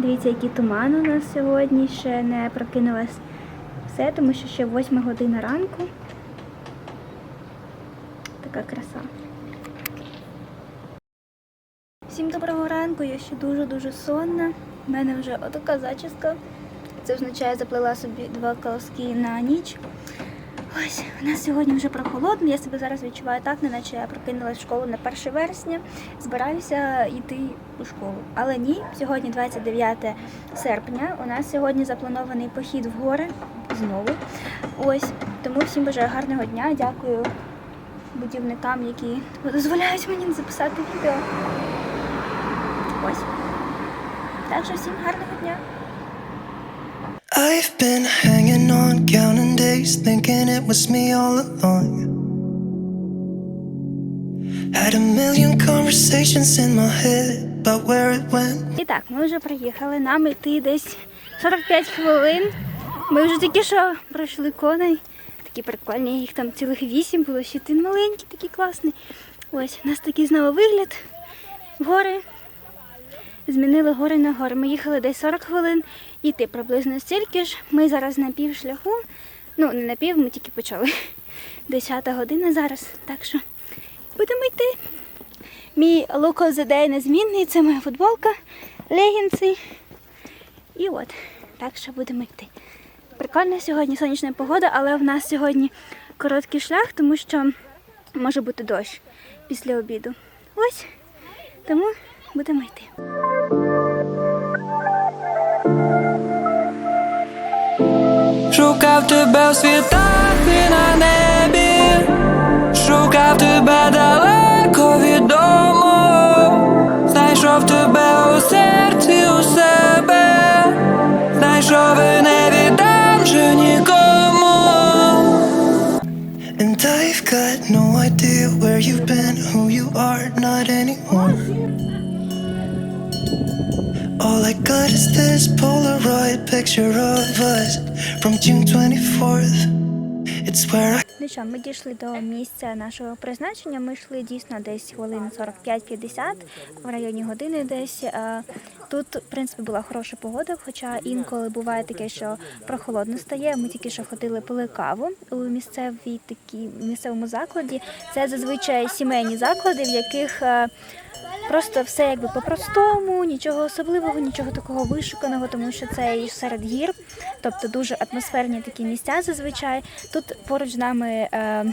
Дивіться, який туман у нас сьогодні. Ще не прокинулась все, тому що ще 8 година ранку. Така краса. Всім доброго ранку, я ще дуже-дуже сонна. У мене вже отака зачіска. Це означає, заплела собі два колоски на ніч. Ось, у нас сьогодні вже прохолодно. Я себе зараз відчуваю так, неначе я прокинулась в школу на 1 вересня, збираюся йти у школу. Але ні, сьогодні 29 серпня. У нас сьогодні запланований похід в гори знову. Ось, тому всім бажаю гарного дня. Дякую будівникам, які дозволяють мені записати відео. Ось. Так всім гарного дня. I've been on, counting days, thinking it was me all along. Had a million conversations in my head about where it went. І так, ми вже приїхали. Нам йти десь 45 хвилин. Ми вже тільки що пройшли коней. Такі прикольні, їх там цілих вісім було, ще один маленький, такий класний. Ось, у нас такий знову вигляд. Гори. Змінили гори на гори. Ми їхали десь 40 хвилин, іти приблизно стільки ж. Ми зараз на пів шляху. Ну, не на пів, ми тільки почали. 10 година зараз. Так що будемо йти. Мій of the day незмінний, це моя футболка, легінці. І от, так що будемо йти. Прикольна сьогодні сонячна погода, але в нас сьогодні короткий шлях, тому що може бути дощ після обіду. Ось, тому будемо йти. Шукав тебе у світах і на небі, шукав тебе далеко від дому, знайшов тебе у серці у себе, знайшов і не віддам же нікому. And I've got no idea where you've been, who you are, not anymore. All I got is this Polaroid picture of us from June 24th. It's where I Ну що, ми дійшли до місця нашого призначення. Ми йшли дійсно десь хвилин 45-50 в районі години десь. Тут, в принципі, була хороша погода, хоча інколи буває таке, що прохолодно стає. Ми тільки що ходили пили каву у місцевій такій місцевому закладі. Це зазвичай сімейні заклади, в яких е, Просто все якби по-простому, нічого особливого, нічого такого вишуканого, тому що це і серед гір, тобто дуже атмосферні такі місця зазвичай. Тут поруч з нами е,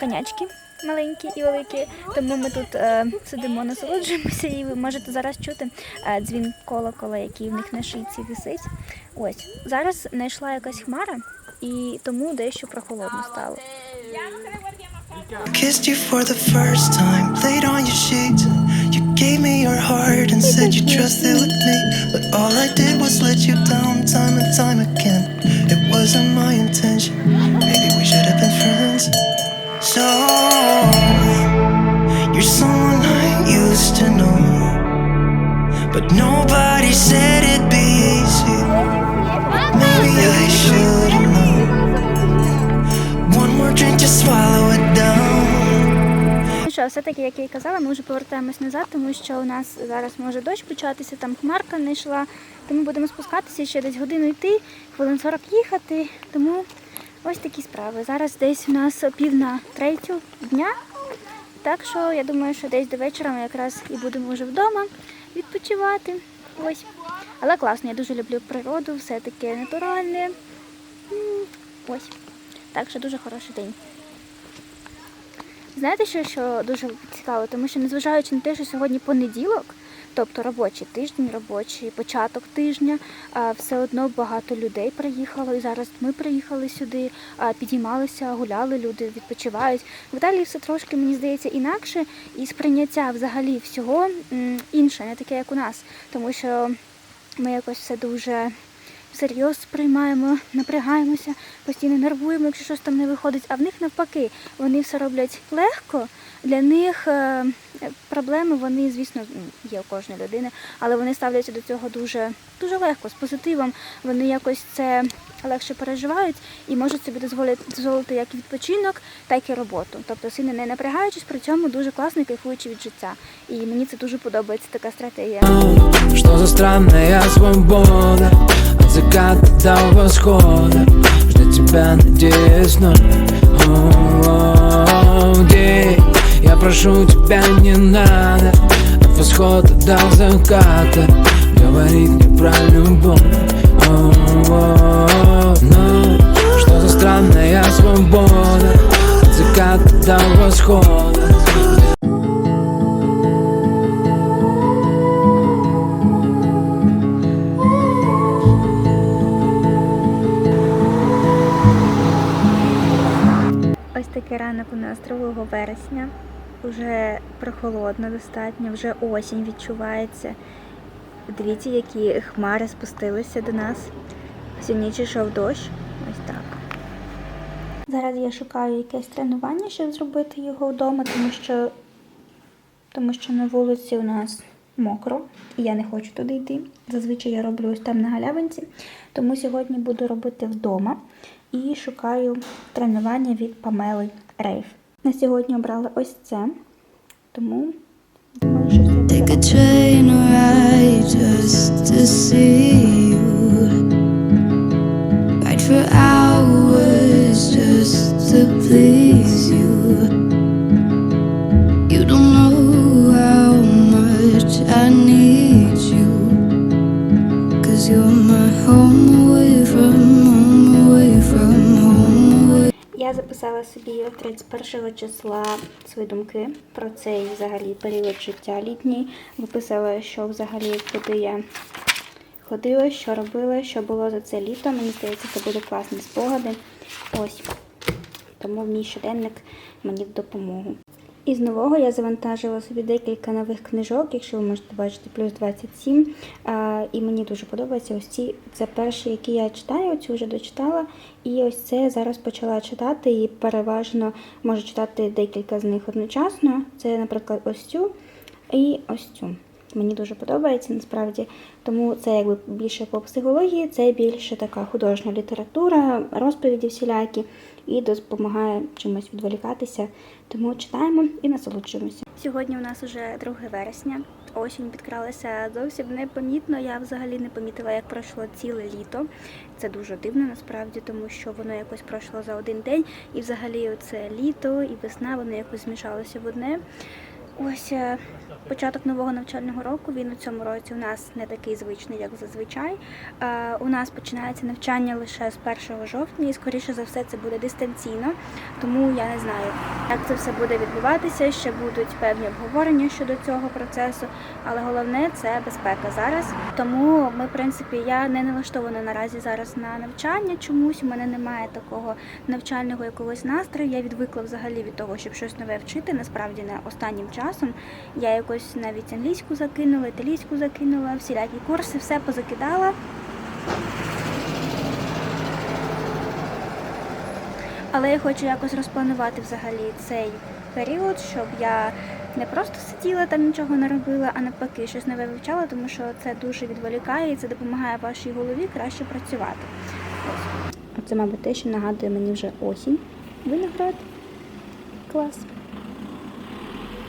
конячки маленькі і великі, тому ми тут е, сидимо, насолоджуємося, і ви можете зараз чути е, дзвін колокола, який в них на шийці висить. Ось зараз знайшла якась хмара, і тому дещо прохолодно стало. Gave me your heart and said you trusted with me. But all I did was let you down time and time again. It wasn't my intention. Maybe we should have been friends. So, you're someone I used to know. But nobody said it'd be easy. Maybe I should have known. One more drink, to swallow що, все-таки, як я і казала, ми вже повертаємось назад, тому що у нас зараз може дощ початися, там хмарка не йшла. Тому будемо спускатися ще десь годину йти, хвилин 40 їхати. Тому ось такі справи. Зараз десь у нас пів на третю дня. Так що я думаю, що десь до вечора ми якраз і будемо вже вдома відпочивати. Ось. Але класно, я дуже люблю природу, все таке натуральне. Ось. Так що дуже хороший день. Знаєте, що, що дуже цікаво, тому що незважаючи на те, що сьогодні понеділок, тобто робочий тиждень, робочий початок тижня, все одно багато людей приїхало. І зараз ми приїхали сюди, підіймалися, гуляли, люди відпочивають. В Італії все трошки, мені здається, інакше, і сприйняття взагалі всього інше, не таке, як у нас, тому що ми якось все дуже всерйоз сприймаємо, напрягаємося, постійно нервуємо, якщо щось там не виходить. А в них навпаки, вони все роблять легко. Для них е, проблеми вони, звісно, є у кожної людини, але вони ставляться до цього дуже, дуже легко, з позитивом. Вони якось це легше переживають і можуть собі дозволити, як відпочинок, так і роботу. Тобто сильно не напрягаючись, при цьому дуже класно кайфуючи від життя. І мені це дуже подобається така стратегія. Что за странная свобода От заката до восхода Ждать тебя, надеюсь, но прошу тебя, не надо. От восхода до заката. Говорить мне про любовь. Но что за странная свобода? От заката до восхода Ось такий ранок у нас 2 вересня. Уже прохолодно достатньо, вже осінь відчувається. Дивіться, які хмари спустилися до нас. Всю йшов дощ. Ось так. Зараз я шукаю якесь тренування, щоб зробити його вдома, тому що, тому що на вулиці у нас мокро, і я не хочу туди йти. Зазвичай я роблю ось там на галявинці. Тому сьогодні буду робити вдома і шукаю тренування від Памели Рейф. На сьогодні обрала ось це, тому думаю, що все записала собі 31 числа свої думки про цей взагалі період життя літній. Виписала, що взагалі куди я ходила, що робила, що було за це літо. Мені здається, це були класні спогади. Ось. Тому мій щоденник мені в допомогу. І з нового я завантажила собі декілька нових книжок, якщо ви можете бачити, плюс 27. А, і мені дуже подобається ось ці. Це перші, які я читаю, цю вже дочитала. І ось це я зараз почала читати і переважно можу читати декілька з них одночасно. Це, наприклад, ось цю і ось цю. Мені дуже подобається насправді, тому це якби більше по психології, це більше така художня література, розповіді всілякі і допомагає чимось відволікатися. Тому читаємо і насолоджуємося. Сьогодні у нас уже 2 вересня. Осінь підкралася зовсім непомітно. Я взагалі не помітила, як пройшло ціле літо. Це дуже дивно насправді, тому що воно якось пройшло за один день, і взагалі це літо і весна, воно якось змішалося в одне. Ось е, початок нового навчального року. Він у цьому році у нас не такий звичний, як зазвичай. Е, У нас починається навчання лише з 1 жовтня, і скоріше за все це буде дистанційно. Тому я не знаю, як це все буде відбуватися. Ще будуть певні обговорення щодо цього процесу, але головне це безпека зараз. Тому ми, в принципі, я не налаштована наразі зараз на навчання. Чомусь у мене немає такого навчального якогось настрою. Я відвикла взагалі від того, щоб щось нове вчити. Насправді не останнім часом. Я якось навіть англійську закинула, італійську закинула, всілякі курси, все позакидала. Але я хочу якось розпланувати взагалі цей період, щоб я не просто сиділа там нічого не робила, а навпаки щось нове вивчала, тому що це дуже відволікає і це допомагає вашій голові краще працювати. Ось. Оце, мабуть, те, що нагадує мені вже осінь. Виноград. Клас.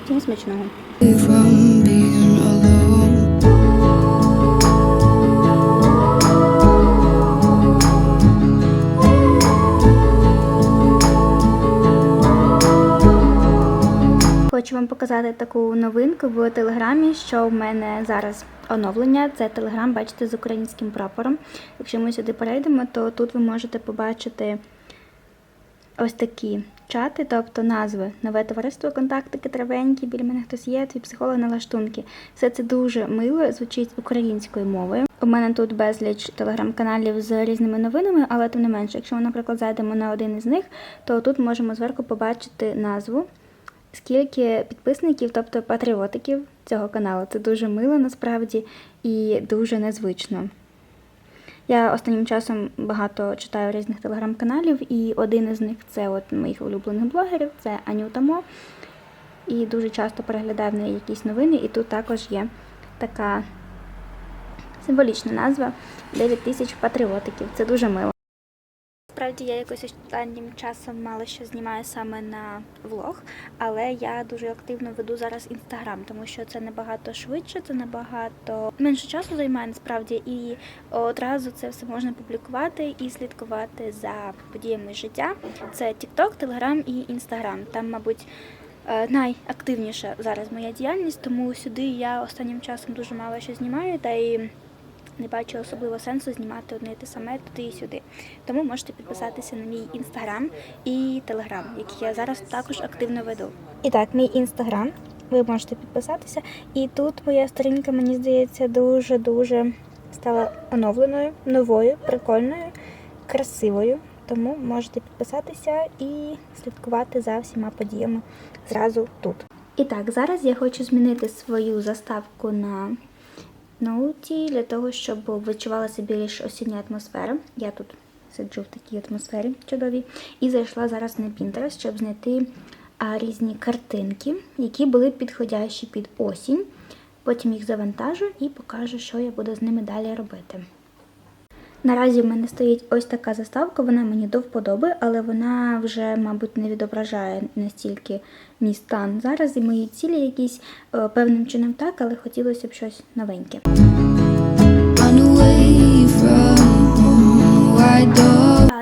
Всім смачного. Хочу вам показати таку новинку в телеграмі, що в мене зараз оновлення. Це телеграм, бачите, з українським прапором. Якщо ми сюди перейдемо, то тут ви можете побачити ось такі чати, тобто назви нове товариство, контактики, травенькі, біля мене хтось є, твій психолог налаштунки. Все це дуже мило, звучить українською мовою. У мене тут безліч телеграм-каналів з різними новинами, але тим не менше, якщо ми, наприклад, зайдемо на один із них, то тут можемо зверху побачити назву скільки підписників, тобто патріотиків цього каналу. Це дуже мило насправді і дуже незвично. Я останнім часом багато читаю різних телеграм-каналів, і один із них це от моїх улюблених блогерів, це Анюта Мо. І дуже часто переглядаю в неї якісь новини, і тут також є така символічна назва 9 тисяч патріотиків. Це дуже мило. Справді я якось останнім часом мало що знімаю саме на влог, але я дуже активно веду зараз інстаграм, тому що це набагато швидше, це набагато менше часу займає насправді, і одразу це все можна публікувати і слідкувати за подіями життя. Це TikTok, Telegram і Instagram. Там, мабуть, е, найактивніша зараз моя діяльність, тому сюди я останнім часом дуже мало що знімаю, та і не бачу особливо сенсу знімати одне і те саме туди і сюди. Тому можете підписатися на мій інстаграм і телеграм, які я зараз також активно веду. І так, мій інстаграм. Ви можете підписатися. І тут моя сторінка, мені здається, дуже-дуже стала оновленою, новою, прикольною, красивою. Тому можете підписатися і слідкувати за всіма подіями зразу тут. І так, зараз я хочу змінити свою заставку на ноуті для того, щоб відчувалася більш осіння атмосфера. Я тут сиджу в такій атмосфері чудовій. І зайшла зараз на Pinterest, щоб знайти різні картинки, які були підходящі під осінь. Потім їх завантажу і покажу, що я буду з ними далі робити. Наразі в мене стоїть ось така заставка, вона мені до вподоби, але вона вже, мабуть, не відображає настільки мій стан зараз і мої цілі якісь е, певним чином так, але хотілося б щось новеньке.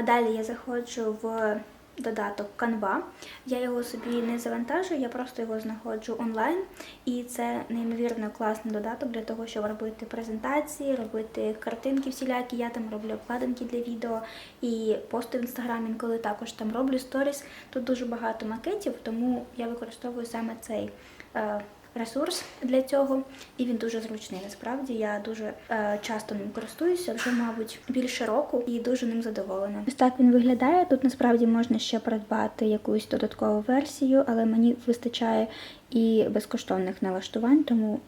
Далі я заходжу в додаток Canva. Я його собі не завантажую, я просто його знаходжу онлайн. І це неймовірно класний додаток для того, щоб робити презентації, робити картинки всілякі. Я там роблю обкладинки для відео і пости в інстаграмі, інколи також там роблю сторіс. Тут дуже багато макетів, тому я використовую саме цей. Ресурс для цього, і він дуже зручний. Насправді я дуже е, часто ним користуюся, вже, мабуть, більше року і дуже ним задоволена. Ось так він виглядає. Тут насправді можна ще придбати якусь додаткову версію, але мені вистачає і безкоштовних налаштувань, тому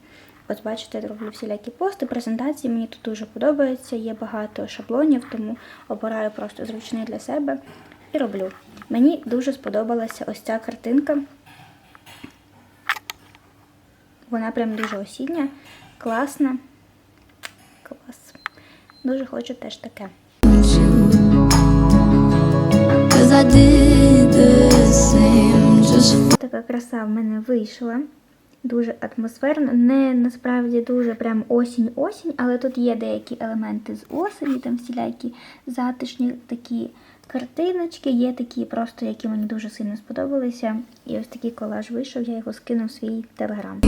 Ось бачите, я роблю всілякі пости, презентації. Мені тут дуже подобається. Є багато шаблонів, тому обираю просто зручний для себе і роблю. Мені дуже сподобалася ось ця картинка. Вона прям дуже осіння, класна. Клас. Дуже хочу теж таке. Така краса в мене вийшла. Дуже атмосферно. Не насправді дуже прям осінь-осінь, але тут є деякі елементи з осені, там всілякі затишні такі картиночки, є такі просто, які мені дуже сильно сподобалися. І ось такий колаж вийшов, я його скинув в свій телеграм.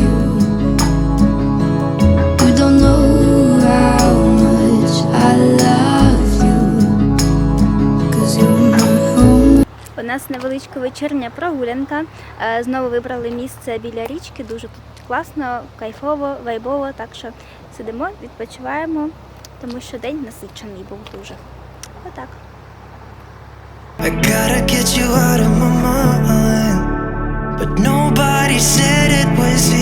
У нас невеличка вечірня прогулянка. Е, Знову вибрали місце біля річки. Дуже тут класно, кайфово, вайбово. Так що сидимо, відпочиваємо, тому що день насичений був дуже. Отак. I gotta get you out of my mind. But nobody said it was